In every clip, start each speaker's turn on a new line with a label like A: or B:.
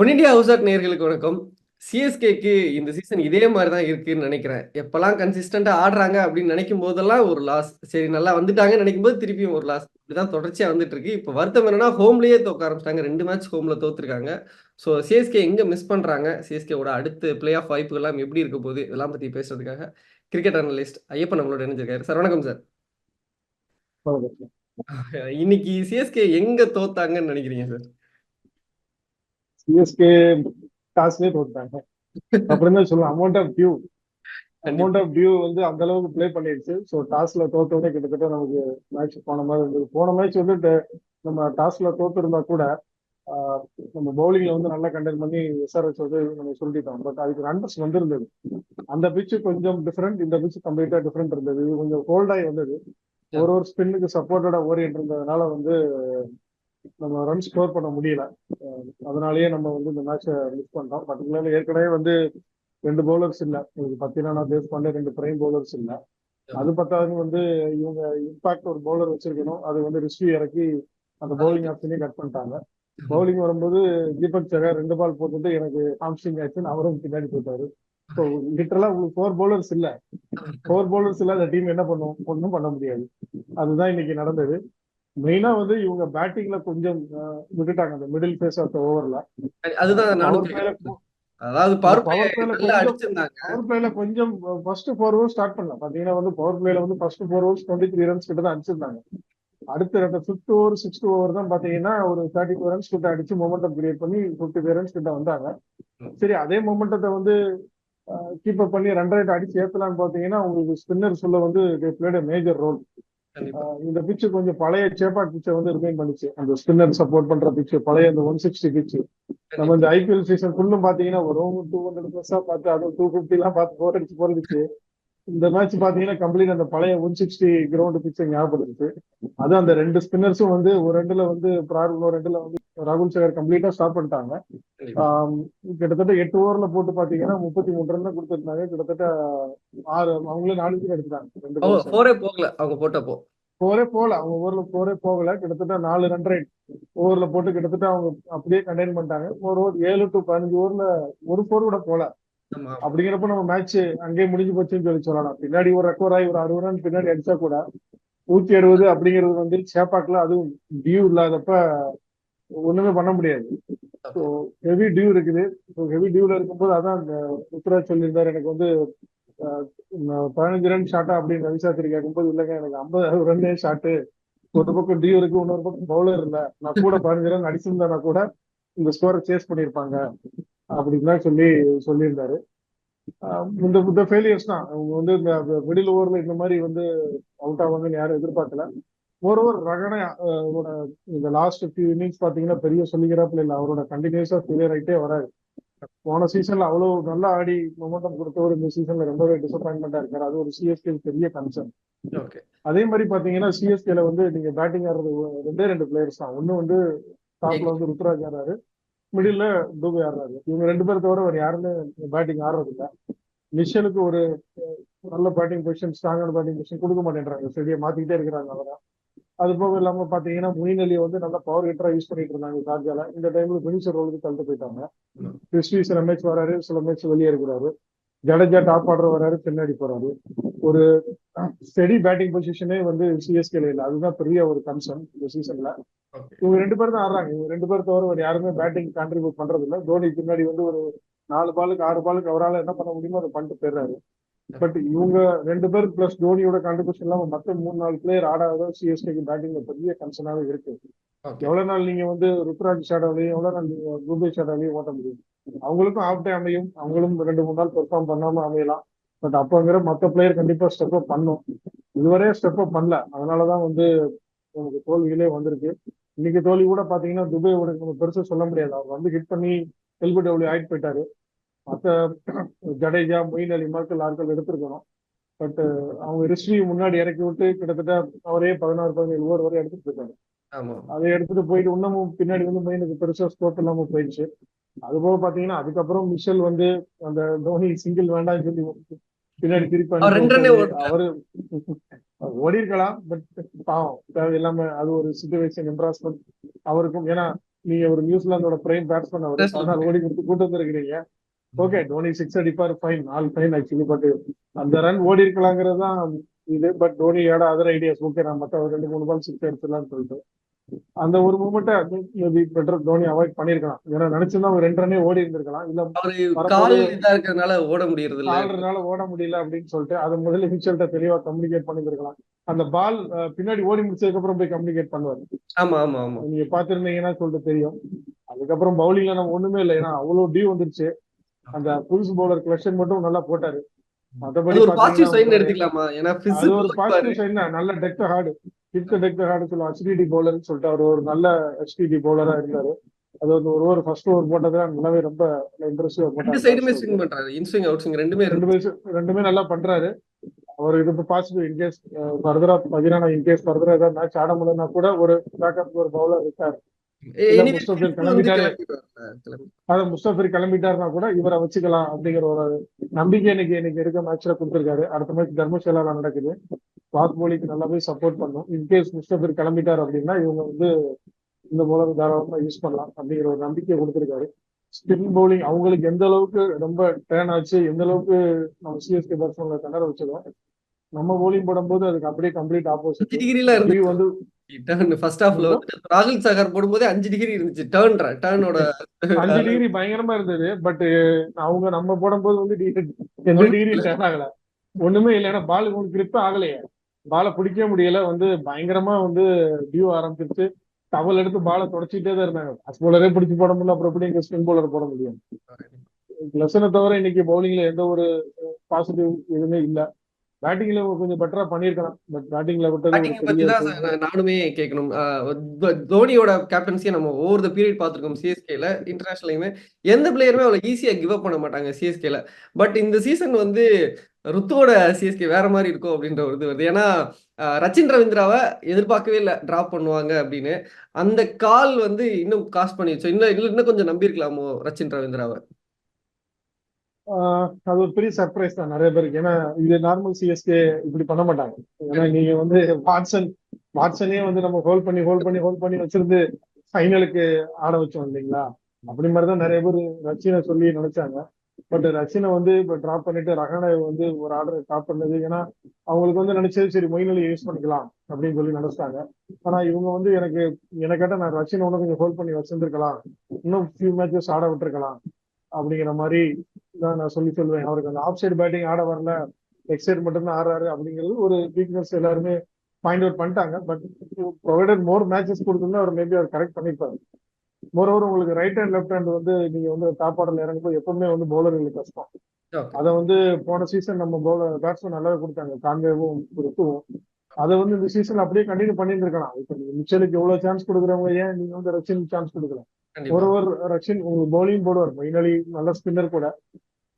A: One India house add நேர்களுக்கு வணக்கம். சிஎஸ்கேக்கு இந்த சீசன் இதே மாதிரி தான் இருக்குன்னு நினைக்கிறேன். எப்பெல்லாம் கன்சிஸ்டண்டா ஆடுறாங்க அப்படின்னு நினைக்கும் போதெல்லாம் ஒரு லாஸ் சரி நல்லா வந்துட்டாங்கன்னு நினைக்கும் போது திருப்பியும் ஒரு லாஸ் இப்படிதான் தொடர்ச்சியா வந்துட்டு இருக்கு இப்போ வருத்தம் என்னன்னா ஹோம்லயே தோக்க ஆரம்பிச்சிட்டாங்க. ரெண்டு மேட்ச் ஹோம்ல தோத்துருக்காங்க. ஸோ சிஎஸ்கே எங்க மிஸ் பண்றாங்க? சிஎஸ்கேவோட அடுத்து பிளே ஆஃப் வாய்ப்புகள்லாம் எப்படி இருக்க போகுது? இதெல்லாம் பத்தி பேசுறதுக்காக கிரிக்கெட் அனலிஸ்ட் ஐயப்பன் நம்மளோட இணைஞ்சிருக்காரு. சார் வணக்கம் சார் இன்னைக்கு சிஎஸ்கே எங்க தோத்தாங்கன்னு நினைக்கிறீங்க சார்
B: சிஎஸ்கே டாஸ்லயே தோத்தாங்க அப்புறம் தான் சொல்லலாம் amount of dew amount of dew வந்து அந்த அளவுக்கு ப்ளே பண்ணிருச்சு. ஸோ டாஸ்ல தோத்தோடனே கிட்டத்தட்ட நமக்கு மேட்ச் போன மாதிரி இருந்தது. போன மேட்ச் வந்து நம்ம டாஸ்ல தோத்துருந்தா கூட நம்ம பவுலிங்ல வந்து நல்லா கண்டெக்ட் பண்ணி எஸ்ஆர்எஸ் வந்து நம்ம சொல்லிட்டோம் பட் அதுக்கு ரன்ஸ் வந்திருந்தது. அந்த பிச்சு கொஞ்சம் டிஃப்ரெண்ட் இந்த பிச்சு கம்ப்ளீட்டா டிஃப்ரெண்ட் இருந்தது. இது கொஞ்சம் கோல்டாகி வந்தது. ஒரு ஒரு ஸ்பின்னுக்கு சப்போர்ட்டடா ஓரியன்ட் இருந்ததுனால வந்து நம்ம ரன் ஸ்கோர் பண்ண முடியல. அதனாலயே நம்ம வந்து இந்த மேட்சை மிஸ் பண்ணிட்டோம். பர்டிகுலர்ல ஏற்கனவே வந்து ரெண்டு பவுலர்ஸ் இல்லை. பத்தினா பேஸ் பண்ண ரெண்டு பிரைம் பவுலர்ஸ் இல்லை. அது பத்தாதுன்னு வந்து இவங்க இம்பாக்ட் ஒரு பவுலர் வச்சிருக்கணும். அது வந்து ரிஸ்வி இறக்கி அந்த பவுலிங் ஆப்ஷனையும் கட் பண்ணிட்டாங்க. பவுலிங் வரும்போது தீபக் சகா ரெண்டு பால் போட்டுட்டு எனக்கு ஹாம்ஸ்டிங் ஆச்சுன்னு அவரும் பின்னாடி போயிட்டாரு. ஸோ லிட்டரலா உங்களுக்கு ஃபோர் பவுலர்ஸ் இல்ல. ஃபோர் பவுலர்ஸ் இல்ல அந்த டீம் என்ன பண்ணும்? ஒன்றும் பண்ண முடியாது. அதுதான் இன்னைக்கு நடந்தது. மெயினா வந்து இவங்க பேட்டிங்ல கொஞ்சம் விட்டுட்டாங்க அந்த மிடில் ஃபேஸ் ஆஃப் ஓவர்ல
A: அதுதான் அதாவது பவர்
B: பவர் பிளேல கொஞ்சம் ஃபர்ஸ்ட் ஃபோர் ஓவர் ஸ்டார்ட் பண்ணலாம் பாத்தீங்கன்னா வந்து பவர் பிளேல வந்து first four overs twenty three runs கிட்ட தான் அடிச்சிருந்தாங்க. அடுத்த ரெண்டு ஃபிஃப்த் ஓவர் சிக்ஸ்த் ஓவர் தான் பாத்தீங்கன்னா ஒரு தேர்ட்டி டூ ரன்ஸ் கிட்ட அடிச்சு மொமெண்டம் கிரியேட் பண்ணி ஃபிஃப்டி ஃபைவ் ரன்ஸ் கிட்ட வந்தாங்க. சரி அதே மொமெண்டத்தை வந்து கீப் அப் பண்ணி ரன் ரேட் அடிச்சு ஏத்தலாம்னு பாத்தீங்கன்னா உங்களுக்கு ஸ்பின்னர் சொல்ல வந்து பிளேட் மேஜர் ரோல் இந்த பிச்சு கொஞ்சம் பழைய சேப்பாட் பிச்சை வந்து ரிமைன் பண்ணிச்சு. அந்த ஸ்பின்னர் சப்போர்ட் பண்ற பிச்சு பழைய அந்த ஒன் சிக்ஸ்டி பிச்சு நம்ம இந்த ஐபிஎல் சீசன் ஃபுல்லும் பாத்தீங்கன்னா ஒரு டூ ஹண்ட்ரட் பிளஸ்ஸா பார்த்து அதுவும் டூ ஃபிஃப்டி எல்லாம் பார்த்து போர் அடிச்சு போறதுச்சு இந்த மேட்ச் பாத்தீங்கன்னா கம்ப்ளீட் அந்த பழைய ஒன் சிக்ஸ்டி கிரவுண்ட் பிச்சை ஞாபகப்படுத்துச்சு அது அந்த ரெண்டு ஸ்பின்னர்ஸும் வந்து ஒரு ரெண்டுல வந்து ஒரு ரெண்டுல வந்து ராகுல் சகர் கம்ப்ளீட்டா ஸ்டாப் பண்ணிட்டாங்க. கிட்டத்தட்ட எட்டு ஓவர்ல போட்டு பாத்தீங்கன்னா முப்பத்தி மூணு ரன் தான் கொடுத்துருந்தாங்க. கிட்டத்தட்ட ஆறு அவங்களே நாலு பேர் எடுத்துட்டாங்க.
A: போரே போகல அவங்க போட்டப்போ.
B: போரே போகல அவங்க ஓவர்ல போரே போகல. கிட்டத்தட்ட நாலு ரன் ரேட் ஓவர்ல போட்டு கிட்டத்தட்ட அவங்க அப்படியே கண்டெயின் பண்ணிட்டாங்க. ஒரு ஓவர் ஏழு டு பதினஞ்சு ஓவர்ல ஒரு போர் கூட போல அப்படிங்கிறப்ப நம்ம மேட்ச் அங்கேயே முடிஞ்சு போச்சுன்னு சொல்லி சொல்லலாம். பின்னாடி ஒரு ரெக்கவர் ஆகி ஒரு அறுபது ரன் பின்னாடி அடிச்சா கூட நூத்தி அறுபது அப்படிங்கிறது வந்து சேப்பாக்ல அதுவும் டியூ இல்லாதப்ப ஒண்ணுமே பண்ண முடியாது. ஸோ ஹெவி டியூ இருக்குது. ஸோ ஹெவி டியூல இருக்கும்போது அதான் அந்த ருத்ராஜ் சொல்லியிருந்தாரு. எனக்கு வந்து பதினஞ்சு ரன் ஷாட்டா அப்படின்னு ரவிசாத்திரி கேட்கும்போது இல்லைங்க எனக்கு ஐம்பது ரன்னே ஷாட்டு ஒரு பக்கம் டியூ இருக்கு இன்னொரு பக்கம் பவுலர் இல்ல. நான் கூட பதினஞ்சு ரன் அடிச்சிருந்தேன்னா கூட இந்த ஸ்கோரை சேஸ் பண்ணியிருப்பாங்க அப்படின்னு சொல்லி சொல்லியிருந்தாரு. இந்த இந்த ஃபெயிலியர்ஸ் தான். அவங்க வந்து இந்த மிடில் ஓவர்ல இந்த மாதிரி வந்து அவுட் ஆவாங்கன்னு யாரும் எதிர்பார்க்கல. ஒரு ஒரு ரகனை இந்த லாஸ்ட் ஃபியூ இன்னிங்ஸ் பாத்தீங்கன்னா பெரிய சொல்லிக்கிறாப்புல இல்லை. அவரோட கண்டினியூஸா ஃபெயிலியர் ஆகிட்டே வராது போன சீசன்ல அவ்வளவு நல்லா ஆடி மொமெண்டம் கொடுத்தவர் இந்த சீசன்ல ரொம்பவே டிசப்பாயின்மெண்டா இருக்காரு. அது ஒரு சிஎஸ்கே பெரிய கன்சர்ன் அதே மாதிரி பாத்தீங்கன்னா சிஎஸ்கேல வந்து நீங்க பேட்டிங் ஆடுறது ரெண்டே ரெண்டு பிளேயர்ஸ் தான். ஒன்னு வந்து டாப்ல வந்து ருத்ராஜ் ஆடுறாரு. மிடில்ல டூபே ஆடுறாரு. இவங்க ரெண்டு பேரை தவிர வேற யாருமே பேட்டிங் ஆடுறது இல்ல மிஷலுக்கு ஒரு நல்ல பேட்டிங் பொசிஷன் ஸ்ட்ராங்கான பேட்டிங் பொசிஷன் கொடுக்க மாட்டேன்றாங்க. சரியா மாத்திக்கிட்டே இருக்கிறாங்க அவரை. அது போக இல்லாம பாத்தீங்கன்னா மொயின் அலியை வந்து நல்லா பவர் ஹிட்டரா யூஸ் பண்ணிட்டு இருந்தாங்க சார்ஜால. இந்த டைம்ல பினிஷர் ரோலுக்கு தள்ளிட்டு போயிட்டாங்க. கிறிஸ்வி சில மேட்ச் வராரு சில மேட்ச் வெளியே இருக்கிறாரு ஜடேஜா டாப் ஆர்டர் வராரு பின்னாடி போறாரு. ஒரு ஸ்டெடி பேட்டிங் பொசிஷனே வந்து சிஎஸ்கேல இல்லை. அதுதான் பெரிய ஒரு கன்சர்ன் இந்த சீசன்ல இவங்க ரெண்டு பேரும் தான் ஆடுறாங்க. இவங்க ரெண்டு பேர் தவிர ஒரு யாருமே பேட்டிங் கான்ட்ரிபியூட் பண்றது இல்லை தோனி பின்னாடி வந்து ஒரு நாலு பாலுக்கு ஆறு பாலுக்கு அவரால் என்ன பண்ண முடியுமோ அதை பண்ணிட்டு போயிடுறாரு. பட் இவங்க ரெண்டு பேர் பிளஸ் தோனியோட கான்ட்ரிபியூஷன் இல்லாம மற்ற மூணு நாலு பிளேயர் ஆடாத சிஎஸ்கேக்கு பேட்டிங்ல பெரிய கன்சர்னாவே இருக்கு. எவ்வளவு நாள் நீங்க வந்து ருத்ராஜ் ஷாடாலையும் எவ்வளவு நாள் நீங்க ரூபே ஷாடாலையும் ஓட்ட முடியும்? அவங்களுக்கும் ஆஃப் டே அமையும். அவங்களும் ரெண்டு மூணு நாள் பெர்ஃபார்ம் பண்ணாம அமையலாம். பட் அப்பங்கிற மற்ற பிளேயர் கண்டிப்பா ஸ்டெப் அப் பண்ணும். இதுவரையே ஸ்டெப் அப் பண்ணல. அதனாலதான் வந்து உங்களுக்கு தோல்விகளே வந்திருக்கு. இன்னைக்கு தோல்வி கூட பாத்தீங்கன்னா துபையோட நம்ம பெருசா சொல்ல முடியாது. அவர் வந்து ஹிட் பண்ணி எல்பிடபிள்யூ ஆயிட்டு போயிட்டாரு. மற்ற ஜடேஜா மொயின் அலி மார்க்கல் ஆட்கள் எடுத்திருக்கணும். பட் அவங்க ரிஷ்வி முன்னாடி இறக்கி விட்டு கிட்டத்தட்ட அவரே பதினாறு பதினேழு ஓவர் வரை எடுத்துட்டு இருக்காரு. அதை எடுத்துட்டு போயிட்டு இன்னமும் பின்னாடி வந்து மெயினுக்கு பெருசா ஸ்கோப் இல்லாம போயிடுச்சு. அது போக பாத்தீங்கன்னா அதுக்கப்புறம் மிஷல் வந்து அந்த தோனி சிங்கிள் வேண்டாம்னு சொல்லி பின்னாடி திருப்பி அவரு ஓடி இருக்கலாம் பட் பாவம். தேவையில்லாம அது ஒரு சுச்சுவேஷன் எம்ப்ராஸ்மெண்ட் அவருக்கும் ஏன்னா நீங்க ஒரு நியூசிலாந்தோட பிரைம் பேட்ஸ்மேன் அவர். ஓடி கொடுத்து கூட்டு வந்திருக்கிறீங்க. ஓகே தோனி சிக்ஸ் அடிப்பார் ஃபைன் நாலு ஃபைன் ஆக்சுவலி பட் அந்த ரன் ஓடி இருக்கலாங்கிறது தான் இது. பட் தோனி ஏட அதர் ஐடியாஸ் ஓகே நான் மத்த ஒரு ரெண்டு மூணு பால் சிக்ஸ் எடுத்துடலாம்னு சொல்லிட்டு. அந்த ஒரு மூமெண்ட்டை மேபி பெட்டர் தோனி அவாய்ட் பண்ணிருக்கலாம் ஏன்னா நினைச்சிருந்தா ஒரு ரெண்டு ரன்னே ஓடி இருந்திருக்கலாம். இல்ல
A: கால் இதா இருக்கிறதுனால ஓட முடியறது இல்ல
B: ஆடுறதுனால ஓட முடியல அப்படின்னு சொல்லிட்டு அதை முதல்ல மிச்சல்கிட்ட தெளிவா கம்யூனிகேட் பண்ணிருக்கலாம் அந்த பால் பின்னாடி ஓடி முடிச்சதுக்கு அப்புறம் போய் கம்யூனிகேட் பண்ணுவார்.
A: ஆமா ஆமா ஆமா.
B: நீங்க பாத்திருந்தீங்கன்னா சொல்லிட்டு தெரியும். அதுக்கப்புறம் பவுலிங்ல நம்ம ஒண்ணுமே இல்லை. ஏன்னா அவ்வளவு டியூ வந்துருச்சு. அந்த புதுசு பவுலர் கலெக்ஷன் மட்டும் நல்லா போட்டாரு. மத்தபடி
A: ஒரு பாசிட்டிவ் சைன் எடுத்துக்கலாமா? ஏன்னா
B: அது ஒரு பாசிட்டிவ் சைன் நல்ல டெக்ட் ஹார்டு கிட்ட டெக்ட் ஹார்டு சொல்லுவோம் ஹெச்டிடி பவுலர்னு சொல்லிட்டு அவர் ஒரு நல்ல ஹெச்டிடி பவுலரா இருந்தாரு. அது வந்து ஒரு ஓவர் ஃபர்ஸ்ட் ஓவர் போட்டது நல்லாவே ரொம்ப இன்ட்ரெஸ்டிவா
A: ரெண்டு சைடுமே
B: போட்டாரு
A: ஸ்விங் பண்றாரு இன்ஸ்விங் அவுட் ஸ்விங் ரெண்டுமே
B: ரெண்டு பேரும் ரெண்டுமே நல்லா பண்றாரு. அவர் இது பாசிட்டிவ் இன்கேஸ் ஃபர்தரா பதினா இன்கேஸ் ஃபர்தரா ஏதாவது மேட்ச் ஆட முடியலன்னா கூட ஒரு பேக்கப் ஒரு பவுலர் இருக்காரு. முஸ்தபிர் கிளம்பிட்டாருன்னா கூட இவரை வச்சுக்கலாம் அப்படிங்கிற ஒரு நம்பிக்கை இன்னைக்கு இன்னைக்கு இருக்க மேட்ச்ல கொடுத்திருக்காரு. அடுத்த மேட்ச் தர்மசாலால நடக்குது. போலிக்கு நல்லா போய் சப்போர்ட் பண்ணும் இன்கேஸ் முஸ்தபிர் கிளம்பிட்டார் அப்படின்னா இவங்க வந்து இந்த பவுலர் தாராளமா யூஸ் பண்ணலாம் அப்படிங்கிற ஒரு நம்பிக்கை கொடுத்திருக்காரு. ஸ்பின் பவுலிங் அவங்களுக்கு எந்த அளவுக்கு ரொம்ப டேர்ன் ஆச்சு எந்த அளவுக்கு நம்ம சிஎஸ்கே பேட்ஸ்மேன்ல திணற வச்சதோ நம்ம பவுலிங் போடும்போது அதுக்கு அப்படியே கம்ப்ளீட் ஆப்போசிட் வந்து
A: டர்ன் ஃபர்ஸ்ட் ஹாஃப்ல வந்து ராகுல் சகர் போடும்போதே அஞ்சு டிகிரி இருந்துச்சு. டர்ன் டர்னோட
B: அஞ்சு டிகிரி பயங்கரமா இருந்தது. பட் அவங்க நம்ம போடும்போது வந்து எந்த டிகிரி டேன் ஆகல. ஒண்ணுமே இல்லை. ஏன்னா பால் உங்களுக்கு grip ஆகலையே. பாலை பிடிக்க முடியல. வந்து பயங்கரமா வந்து டியூ ஆரம்பிச்சிருச்சு. டவல் எடுத்து பாலை தொடச்சிட்டே தான் இருந்தாங்க. ஃபாஸ்ட் பவுலரே பிடிச்சி போட முடியல. அப்புறம் எப்படி இங்க ஸ்பின் பவுலர் போட முடியும்? லெசனை தவிர இன்னைக்கு பவுலிங்ல எந்த ஒரு பாசிட்டிவ் எதுவுமே இல்ல. பேட்டிங்ல கொஞ்சம் பெட்டரா பண்ணிருக்கலாம் பட் பேட்டிங்ல விட்டது
A: நானுமே கேட்கணும். தோனியோட கேப்டன்சியை நம்ம ஓவர் த பீரியட் பார்த்துருக்கோம் சிஎஸ்கேல இன்டர்நேஷனலையுமே எந்த பிளேயருமே அவ்வளோ ஈஸியா கிவ் அப் பண்ண மாட்டாங்க சிஎஸ்கேல பட் இந்த சீசன் வந்து ருத்துவோட சிஎஸ்கே வேற மாதிரி இருக்கும் அப்படின்ற ஒரு இது வருது. ஏன்னா ரச்சின் ரவீந்திராவை எதிர்பார்க்கவே இல்லை. டிராப் பண்ணுவாங்க அப்படின்னு. அந்த கால் வந்து இன்னும் காஸ்ட் பண்ணிடுச்சு இன்னும் இன்னும் இன்னும் கொஞ்சம் நம்பியிருக்கலாமோ ரச்சின் ரவீந்திராவை?
B: அது ஒரு பெரிய சர்ப்ரைஸ் தான் நிறைய பேருக்கு. ஏன்னா இது நார்மல் சிஎஸ்கே இப்படி பண்ண மாட்டாங்க. ஏன்னா நீங்க வந்து வாட்சன் வாட்சனே வந்து நம்ம ஹோல்ட் பண்ணி ஹோல்ட் பண்ணி ஹோல்ட் பண்ணி வச்சிருந்து ஃபைனலுக்கு ஆட வச்சோம் இல்லைங்களா? அப்படி மாதிரிதான் நிறைய பேர் ரச்சினை சொல்லி நினைச்சாங்க. பட் ரச்சினை வந்து இப்ப டிராப் பண்ணிட்டு ரஹானை வந்து ஒரு ஆர்டர் டிராப் பண்ணது. ஏன்னா அவங்களுக்கு வந்து நினைச்சது சரி மொயினலி யூஸ் பண்ணிக்கலாம் அப்படின்னு சொல்லி நினைச்சிட்டாங்க ஆனா இவங்க வந்து எனக்கு எனக்கு கேட்டா நான் ரச்சினை ஒன்னும் கொஞ்சம் ஹோல்ட் பண்ணி வச்சிருந்துருக்கலாம். இன்னும் ஃபியூ மேட்சஸ் ஆட விட்டுருக்கலாம். அப்படிங்கிற மாதிரி தான் நான் சொல்லி சொல்லுவேன். அவருக்கு அந்த ஆஃப் சைடு பேட்டிங் ஆட வரல லெக் சைடு மட்டும்தான் ஆடுறாரு அப்படிங்கிறது ஒரு வீக்னஸ் எல்லாருமே பாயிண்ட் அவுட் பண்ணிட்டாங்க. பட் ப்ரொவைடட் மோர் மேட்சஸ் கொடுத்திருந்தா அவர் மேபி அவர் கரெக்ட் பண்ணிருப்பாரு மோர் ஓவர் உங்களுக்கு ரைட் ஹேண்ட் லெஃப்ட் ஹேண்ட் வந்து நீங்க வந்து டாப் ஆர்டர்ல இறங்கும்போது எப்பவுமே வந்து பவுலர்களுக்கு கஷ்டம். அதை வந்து போன சீசன் நம்ம பவுலர் பேட்ஸ்மேன் நல்லாவே கொடுத்தாங்க. கான்வேவும் ருத்துவும் அதை வந்து இந்த சீசன் அப்படியே கண்டினியூ பண்ணியிருந்திருக்கலாம் இப்போ நீங்க மிச்சலுக்கு எவ்வளவு சான்ஸ் கொடுக்குறவங்க? ஏன் நீங்க வந்து ரச்சின் சான்ஸ் கொடுக்கல?
A: கண்டிப்பா.
B: ஒருவர் ரச்சின் உங்களுக்கு பவுலிங் போடுவார். மொயின் அலி நல்ல ஸ்பின்னர் கூட.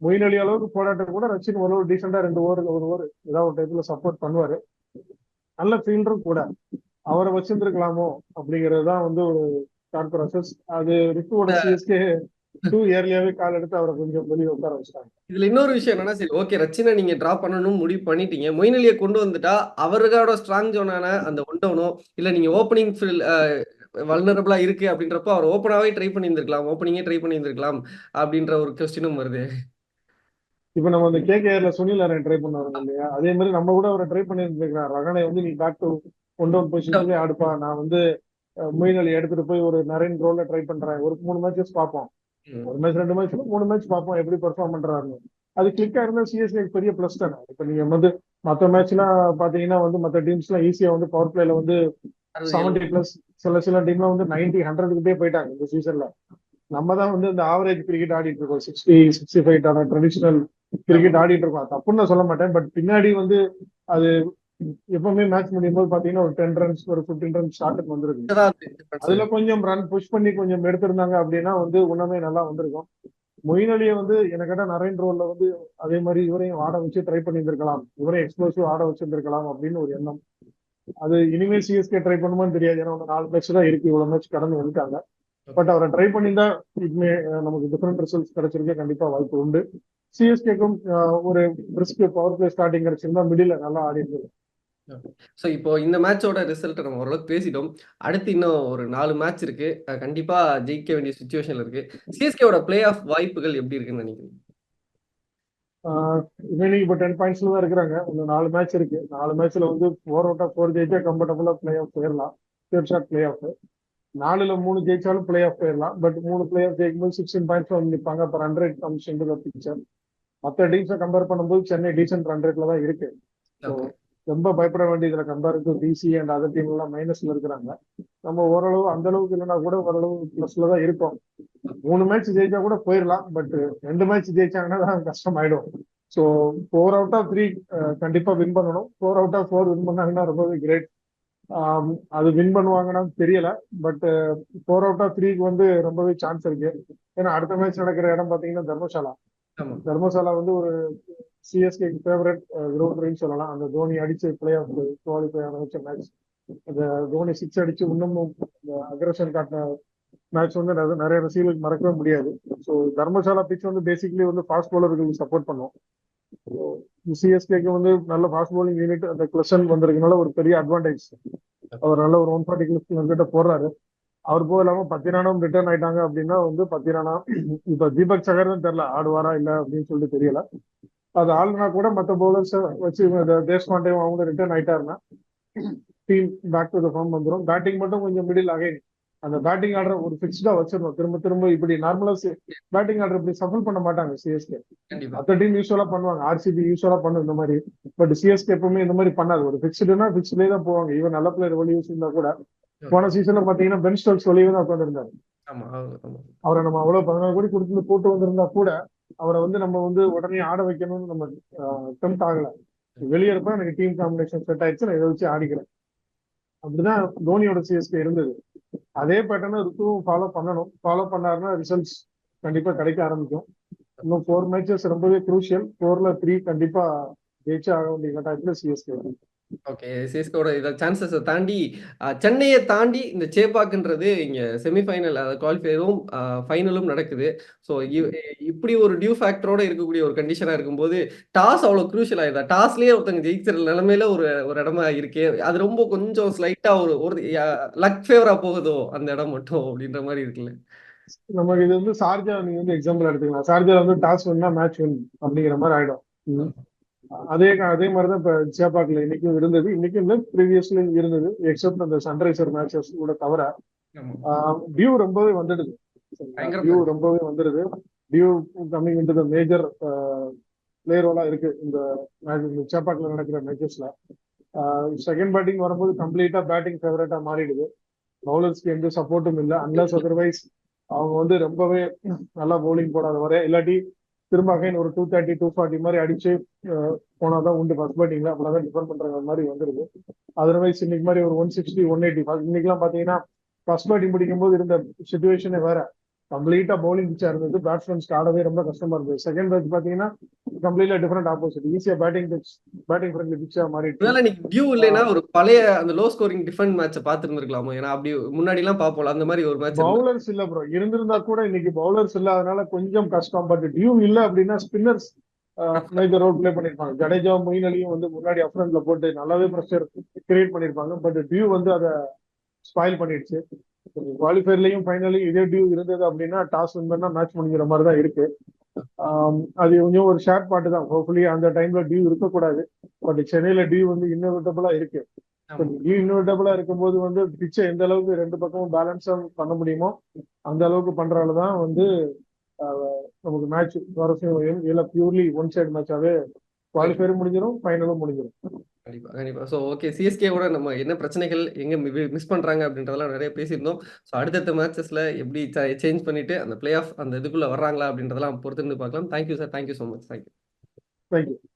B: மொயின் அலி அளவுக்கு போராட்டம் கூட ரச்சின் ஒரு ஒரு டீசெண்டா ரெண்டு ஓவர் ஒரு ஓவர் ஏதாவது ஒரு டைப்ல சப்போர்ட் பண்ணுவாரு. நல்ல ஃபீல்டரும் கூட. அவரை வச்சிருந்திருக்கலாமோ அப்படிங்கிறது தான் வந்து ஒரு தாட் ப்ராசஸ் அது ரிக்குவோட சிஎஸ்கே டூ இயர்லியாவே கால் எடுத்து அவரை கொஞ்சம் வெளியே உட்கார வச்சிட்டாங்க.
A: இதுல இன்னொரு விஷயம் என்னன்னா சரி ஓகே ரச்சினை நீங்க டிராப் பண்ணணும்னு முடிவு பண்ணிட்டீங்க. மொயின் அலியை கொண்டு வந்துட்டா அவரோட ஸ்ட்ராங் ஜோனான அந்த ஒன் டவுனோ இல்ல நீங்க ஓப்பனிங் வல்னரபிளா இருக்கு அப்படின்றப்போ அவர் ஓப்பனாவே ட்ரை பண்ணியிருந்திருக்கலாம். ஓப்பனிங்கே ட்ரை பண்ணியிருந்திருக்கலாம் அப்படின்ற ஒரு கொஸ்டினும் வருது.
B: இப்ப நம்ம அந்த கேகேஆர்ல சுனில் நாராயண் ட்ரை பண்ணுவாங்க இல்லையா? அதே மாதிரி நம்ம கூட அவரை ட்ரை பண்ணிருந்திருக்கிறோம் ரகனை வந்து நீ பேக் டு ஒன் டவுன் பொசிஷன்லயே ஆடுப்பா. நான் வந்து மொயின் எடுத்துட்டு போய் ஒரு நரேன் ரோல்ல ட்ரை பண்றேன். ஒரு மூணு மேட்சஸ் பார்ப்போம். ஒரு மேட்ச் ரெண்டு மேட்ச் மூணு மேட்ச் பார்ப்போம். எப்படி பெர்ஃபார்ம் பண்றாருன்னு. அது கிளிக் ஆயிருந்தா சிஎஸ்கே பெரிய பிளஸ் தானே. இப்ப நீங்க வந்து மத்த மேட்ச்லாம் பாத்தீங்கன்னா வந்து மத்த டீம்ஸ் எல்லாம் ஈஸியா வந்து பவர் பிளேல வந்து செவன்டி பிளஸ் சில சில டீம்லாம் வந்து நைன்டி ஹண்ட்ரட்கிட்டே போயிட்டாங்க இந்த சீசன்ல நம்ம தான் வந்து இந்த ஆவரேஜ் கிரிக்கெட் ஆடிட்டு இருக்கோம். சிக்ஸ்டி சிக்ஸ்டி ஃபைவ் ஆன ட்ரெடிஷனல் கிரிக்கெட் ஆடிட்டு இருக்கோம். தப்புன்னு நான் சொல்ல மாட்டேன். பட் பின்னாடி வந்து அது எப்பவுமே மேட்ச் முடியும் போது பாத்தீங்கன்னா ஒரு டென் ரன்ஸ் ஒரு பிப்டீன் ரன்ஸ் ஷார்ட்டுக்கு வந்திருக்கு. அதுல கொஞ்சம் ரன் புஷ் பண்ணி கொஞ்சம் எடுத்திருந்தாங்க அப்படின்னா வந்து உண்மையே நல்லா வந்திருக்கும். மொயின் அலியை வந்து எனக்கு கேட்டா நரேன் ரோல்ல வந்து அதே மாதிரி இவரையும் ஆட வச்சு ட்ரை பண்ணியிருந்திருக்கலாம். இவரையும் எக்ஸ்ப்ளோசிவ் ஆட வச்சிருந்திருக்கலாம் அப்படின்னு ஒரு எண்ணம். அது இனிமே சிஎஸ்கே ட்ரை பண்ணுமான்னு தெரியாது. ஏன்னா நாலு மேட்ச் தான் இருக்கு. இவ்வளவு மேட்ச் கடந்து வந்துட்டாங்க. பட் அவரை ட்ரை பண்ணியிருந்தா இதுமே uh, நமக்கு டிஃபரெண்ட் ரிசல்ட்ஸ் கிடைச்சிருக்க கண்டிப்பா வாய்ப்பு உண்டு. சிஎஸ்கேக்கும் uh, ஒரு பிரிஸ்க் பவர் பிளே ஸ்டார்டிங் கிடைச்சிருந்தா மிடில் நல்லா ஆடி இருந்தது.
A: ஸோ இப்போ இந்த மேட்சோட ரிசல்ட் நம்ம ஓரளவுக்கு பேசிட்டோம். அடுத்து இன்னும் ஒரு நாலு மேட்ச் இருக்கு. கண்டிப்பா ஜெயிக்க வேண்டிய சுச்சுவேஷன்ல இருக்கு. சிஎஸ்கேவோட பிளே ஆஃப் வாய்ப்புகள் எப்படி இருக்குன்னு நினைக்கிறீங்க?
B: ரிமைனிங் இப்போ டென் பாயிண்ட்ஸ்ல தான் இருக்கிறாங்க. இன்னும் நாலு மேட்ச் இருக்கு. நாலு மேட்ச்ல வந்து ஃபோர் அவுட் ஆஃப் ஃபோர் ஜெயிச்சா கம்ஃபர்டபுளா பிளே ஆஃப் போயிடலாம் தேர்ட் ஷாட் பிளே ஆஃப் நாலுல மூணு ஜெயிச்சாலும் பிளே ஆஃப் போயிடலாம் பட் மூணு பிளே ஆஃப் ஜெயிக்கும்போது சிக்ஸ்டீன் பாயிண்ட்ஸ் வந்து நிற்பாங்க அப்போ ரன் ரேட் கம்ஸ் பிக்சர் மற்ற டீம்ஸை கம்பேர் பண்ணும்போது சென்னை டீசென்ட் ரன் ரேட்ல தான் இருக்கு. ரொம்ப பயப்பட வேண்டியதுல compare to DC and other team எல்லாம் மைனஸ்ல இருக்கிறாங்க. நம்ம ஓரளவு அந்த அளவுக்கு இல்லைன்னா கூட ஓரளவு பிளஸ்ல தான் இருக்கும். மூணு மேட்ச் ஜெயிச்சா கூட போயிடலாம் பட் ரெண்டு மேட்ச் ஜெயிச்சாங்கன்னா தான் கஷ்டமாயிடும். So four out of three கண்டிப்பா வின் பண்ணணும். Four out of four win பண்ணாங்கன்னா ரொம்பவே கிரேட் அது வின் பண்ணுவாங்கன்னு தெரியல பட் ஃபோர் அவுட் ஆஃப் த்ரீக்கு வந்து ரொம்பவே சான்ஸ் இருக்கு. ஏன்னா அடுத்த மேட்ச் நடக்கிற இடம் பாத்தீங்கன்னா தர்மசாலா. தர்மசாலா வந்து ஒரு சிஎஸ்கே ஃபேவரட் கிரவுண்ட் சொல்லலாம். அந்த தோனி அடிச்சு பிளே ஆஃப் குவாலிஃபை ஆன வச்ச மேட்ச் அந்த தோனி சிக்ஸ் அடிச்சு இன்னமும் அக்ரஷன் காட்டின மேட்ச் வந்து நிறைய- நிறைய ரசிகர்களுக்கு மறக்கவே முடியாது. ஸோ தர்மசாலா பிச் வந்து பேசிக்கலி வந்து ஃபாஸ்ட் பவுலர்களுக்கு சப்போர்ட் பண்ணும். சிஎஸ்கேக்கு வந்து நல்ல ஃபாஸ்ட் பவுலிங் யூனிட் அந்த கிளஷன் வந்திருக்கனால ஒரு பெரிய அட்வான்டேஜ் அவர் நல்ல ஒரு ஒன் ஃபார்ட்டி கிட்ட போடுறாரு. அவர் போக இல்லாம பத்திரானும் ரிட்டர்ன் ஆயிட்டாங்க அப்படின்னா வந்து பத்திரானா இப்ப தீபக் சகர் தான் தெரியல ஆடுவாரா இல்ல அப்படின்னு சொல்லிட்டு தெரியல. அது ஆளுனா கூட மத்த பவுலர்ஸ் வச்சு தேஷ்பாண்டேவும் அவங்க return ஆயிட்டாருன்னா team back to the form வந்துடும் பேட்டிங் மட்டும் கொஞ்சம் மிடில் அகைன் அந்த பேட்டிங் ஆர்டர் ஒரு ஃபிக்ஸ்டா வச்சிடணும். திரும்ப திரும்ப இப்படி நார்மலா பேட்டிங் ஆர்டர் இப்படி சஃபல் பண்ண மாட்டாங்க சிஎஸ்கே மற்ற டீம் யூஸ்வலா பண்ணுவாங்க. ஆர்சிபி யூஸ்வலா பண்ணும் இந்த மாதிரி. பட் சிஎஸ்கே எப்பவுமே இந்த மாதிரி பண்ணாது. ஒரு ஃபிக்ஸ்டுனா ஃபிக்ஸ்ட்லேயே தான் போவாங்க. ஈவன் நல்ல பிளேயர் யூஸ் இருந்தா கூட போன சீசன்ல பாத்தீங்கன்னா பென் ஸ்டோக்ஸ் வெளியே தான் உட்காந்துருந்தாரு அவரை நம்ம அவ்வளவு பதினாலு கோடி கொடுத்து போட்டு வந்திருந்தா கூட அவரை வந்து நம்ம வந்து உடனே ஆட வைக்கணும்னு நம்ம டெம்ட் ஆகல. வெளியே இருப்ப எனக்கு டீம் காம்பினேஷன் செட் ஆயிடுச்சு நான் இதை வச்சு ஆடிக்கிறேன். அப்படிதான் தோனியோட சிஎஸ்கே இருந்தது. அதே பேட்டர்னை ருத்துவும் ஃபாலோ பண்ணணும். ஃபாலோ பண்ணாருன்னா ரிசல்ட்ஸ் கண்டிப்பா கிடைக்க ஆரம்பிக்கும். இன்னும் ஃபோர் மேட்சஸ் ரொம்பவே குரூஷியல் ஃபோர்ல த்ரீ கண்டிப்பா ஜெயிச்சே ஆக வேண்டிய கட்டாயத்துல சிஎஸ்கே
A: ஓகே சிஎஸ்கேவோட இதை சான்சஸை தாண்டி சென்னையை தாண்டி இந்த சேப்பாக்குன்றது இங்கே செமிஃபைனல் அதாவது குவாலிஃபயரும் ஃபைனலும் நடக்குது. ஸோ இப்படி ஒரு டியூ ஃபேக்டரோட இருக்கக்கூடிய ஒரு கண்டிஷனாக இருக்கும்போது டாஸ் அவ்வளோ குரூஷியல் ஆகுதா டாஸ்லேயே ஒருத்தங்க ஜெயிக்கிற நிலமையில ஒரு ஒரு இடமா இருக்கே அது ரொம்ப கொஞ்சம் ஸ்லைட்டாக ஒரு ஒரு லக் ஃபேவராக போகுதோ? அந்த இடம் மட்டும் அப்படின்ற மாதிரி இருக்குல்ல.
B: நமக்கு இது வந்து சார்ஜா நீங்க வந்து எக்ஸாம்பிள் எடுத்துக்கலாம். சார்ஜா வந்து டாஸ் வின்னா மேட்ச் வின் அப்படிங்கிற மாதிரி ஆயிடும். அதே அதே மாதிரி தான் இப்ப சேப்பாக்கில் இன்னைக்கும் இருந்தது. இன்னைக்கும் இல்லை ப்ரீவியஸ்லயும் இருந்தது எக்ஸப்ட் அந்த சன்ரைசர் மேட்சஸ் கூட தவிர. டியூ ரொம்பவே வந்துடுது. டியூ ரொம்பவே வந்துடுது. Dew coming into the major play ரோலா இருக்கு இந்த சேப்பாக்கில் நடக்கிற மேட்சஸ்ல செகண்ட் பேட்டிங் வரும்போது கம்ப்ளீட்டா பேட்டிங் ஃபேவரட்டா மாறிடுது. பவுலர்ஸ்க்கு எந்த சப்போர்ட்டும் இல்லை அன்லஸ் அதர்வைஸ் அவங்க வந்து ரொம்பவே நல்லா பவுலிங் போடாத வரை இல்லாட்டி திரும்ப அகைன் ஒரு டூ தேர்ட்டி டூ ஃபார்ட்டி மாதிரி அடிச்சு போனாதான் உண்டு ஃபர்ஸ்ட் பேட்டிங்ல அப்படிதான் டிஃபெண்ட் பண்ற மாதிரி வந்துருது. அதர்வைஸ் இன்னைக்கு மாதிரி ஒரு ஒன் சிக்ஸ்டி ஒன் எயிட்டி இன்னைக்கெல்லாம் பாத்தீங்கன்னா ஃபர்ஸ்ட் பேட்டிங் பிடிக்கும் போது இருந்த சுச்சுவேஷனே வேற. கம்ப்ளீட்டா பவுலிங் பிச்சா இருந்தது. பேட்ஸ்மேன்ஸ்க்கு ஆடவே ரொம்ப கஷ்டமா இருந்தது. செகண்ட் பேட்ச் பாத்தீங்கன்னா கம்ப்ளீட்லா டிஃபரெண்ட் ஆப்போசிட் ஈஸியா பேட்டிங் பிச் பேட்டிங் ஃப்ரெண்ட்லி பிச்சா மாறிட்டு
A: ஒருவேளை இன்னைக்கு டியூ இல்லைன்னா ஒரு பழைய அந்த லோ ஸ்கோரிங் டிஃபெண்ட் மேட்சை பார்த்துருந்துருக்கலாமோ? ஏன்னா அப்படி முன்னாடி எல்லாம் பார்ப்போம் அந்த மாதிரி ஒரு மேட்ச்
B: பவுலர்ஸ் இல்ல ப்ரோ இருந்திருந்தா கூட இன்னைக்கு பவுலர்ஸ் இல்ல அதனால கொஞ்சம் கஷ்டம். பட் டியூ இல்ல அப்படின்னா ஸ்பின்னர்ஸ் மேஜர் ரோல் ப்ளே பண்ணிருப்பாங்க. ஜடேஜா மொயின் அலியும் வந்து முன்னாடி அப்ரண்ட்ல போட்டு நல்லாவே ப்ரெஷர் கிரியேட் பண்ணிருப்பாங்க. பட் டியூ வந்து அதை ஸ்பாயில் பண்ணிடுச்சு. குவாலிஃபயர்லயும் ஃபைனலையும் இதே டியூ இருந்தது அப்படின்னா டாஸ் வின் பண்ணா மேட்ச் முடிங்கிற மாதிரி தான் இருக்கு அது கொஞ்சம் ஒரு ஷார்ட் பாட்டு தான். ஹோப்ஃபுல்லி அந்த டைம்ல டியூ இருக்கக்கூடாது. பட் சென்னையில டியூ வந்து இன்னோவேட்டபிளா இருக்கு. டியூ இன்னோவேட்டபிளா இருக்கும்போது வந்து பிச்சை எந்த அளவுக்கு ரெண்டு பக்கமும் பேலன்ஸா பண்ண முடியுமோ அந்த அளவுக்கு பண்றால தான் வந்து நமக்கு மேட்ச் சுவாரஸ்யம் இல்ல பியூர்லி ஒன் சைடு மேட்சாவே குவாலிஃபயரும் முடிஞ்சிடும் ஃபைனலும் முடிஞ்சிடும்
A: கண்டிப்பா கண்டிப்பா. ஸோ ஓகே சிஎஸ்கேவோட நம்ம என்ன பிரச்சனைகள் எங்க மிஸ் பண்றாங்க அப்படின்றதெல்லாம் நிறைய பேசியிருந்தோம். ஸோ அடுத்தடுத்த மேட்சஸ்ல எப்படி சேஞ்ச் பண்ணிட்டு அந்த பிளே ஆஃப் அந்த இதுக்குள்ள வர்றாங்களா அப்படின்றதெல்லாம் பொறுத்திருந்து பார்க்கலாம். Thank you sir thank you so much thank you
B: thank you